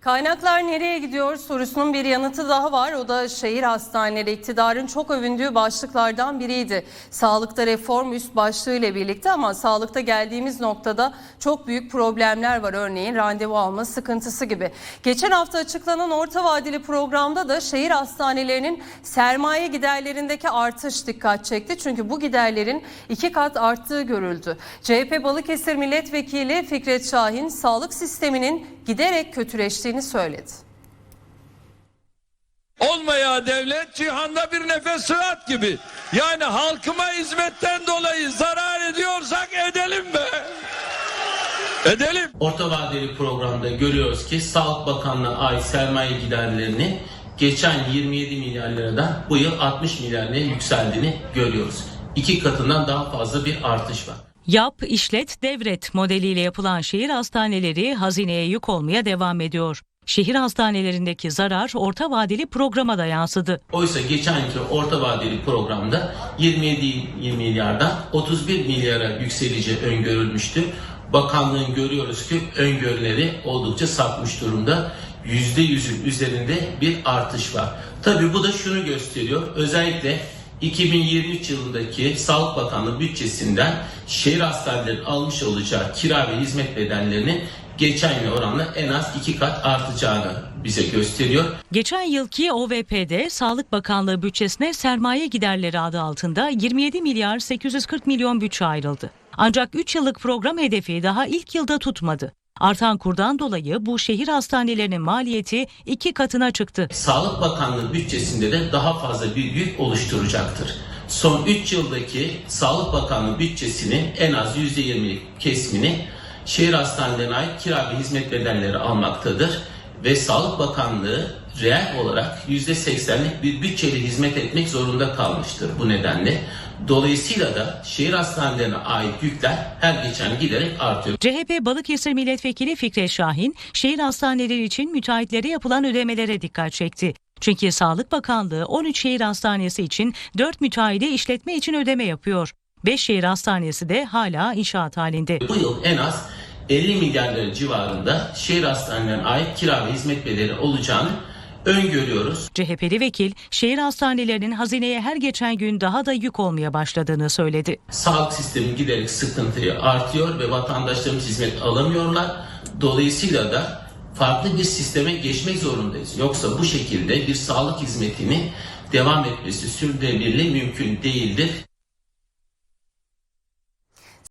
Kaynaklar nereye gidiyor sorusunun bir yanıtı daha var. O da şehir hastaneleri iktidarın çok övündüğü başlıklardan biriydi. Sağlıkta reform üst başlığı ile birlikte ama sağlıkta geldiğimiz noktada çok büyük problemler var. Örneğin randevu alma sıkıntısı gibi. Geçen hafta açıklanan orta vadeli programda da şehir hastanelerinin sermaye giderlerindeki artış dikkat çekti. Çünkü bu giderlerin iki kat arttığı görüldü. CHP Balıkesir Milletvekili Fikret Şahin sağlık sisteminin giderek kötüleştiğini söyledi. Olmaya devlet cihanda bir nefes sıhhat gibi. Yani halkıma hizmetten dolayı zarar ediyorsak edelim be. Edelim. Orta vadeli programda görüyoruz ki Sağlık Bakanlığı'na ait sermaye giderlerini geçen 27 milyar liradan bu yıl 60 milyar liraya yükseldiğini görüyoruz. İki katından daha fazla bir artış var. Yap, işlet, devret modeliyle yapılan şehir hastaneleri hazineye yük olmaya devam ediyor. Şehir hastanelerindeki zarar orta vadeli programa da yansıdı. Oysa geçen yılki orta vadeli programda 27 milyardan 31 milyara yükseleceği öngörülmüştü. Bakanlığın görüyoruz ki öngörüleri oldukça sapmış durumda. %100'ün üzerinde bir artış var. Tabi bu da şunu gösteriyor. Özellikle 2023 yılındaki Sağlık Bakanlığı bütçesinden şehir hastanelerinin almış olacağı kira ve hizmet bedellerinin geçen yıl oranla en az iki kat artacağını bize gösteriyor. Geçen yılki OVP'de Sağlık Bakanlığı bütçesine sermaye giderleri adı altında 27 milyar 840 milyon bütçe ayrıldı. Ancak 3 yıllık program hedefi daha ilk yılda tutmadı. Artan kurdan dolayı bu şehir hastanelerinin maliyeti iki katına çıktı. Sağlık Bakanlığı bütçesinde de daha fazla bir yük oluşturacaktır. Son 3 yıldaki Sağlık Bakanlığı bütçesinin en az %20 kesimini şehir hastanelerine ait kira ve hizmet bedelleri almaktadır. Ve Sağlık Bakanlığı reel olarak %80'lik bir bütçeyle hizmet etmek zorunda kalmıştır bu nedenle. Dolayısıyla da şehir hastanelerine ait yükler her geçen giderek artıyor. CHP Balıkesir Milletvekili Fikret Şahin, şehir hastaneleri için müteahhitlere yapılan ödemelere dikkat çekti. Çünkü Sağlık Bakanlığı 13 şehir hastanesi için 4 müteahhide işletme için ödeme yapıyor. 5 şehir hastanesi de hala inşaat halinde. Bu yıl en az 50 milyar lira civarında şehir hastanelerine ait kira ve hizmet bedeli olacağını öngörüyoruz. CHP'li vekil, şehir hastanelerinin hazineye her geçen gün daha da yük olmaya başladığını söyledi. Sağlık sistemi giderek sıkıntıyı artıyor ve vatandaşlarımız hizmet alamıyorlar. Dolayısıyla da farklı bir sisteme geçmek zorundayız. Yoksa bu şekilde bir sağlık hizmetini devam etmesi sürdürülebilirliği mümkün değildir.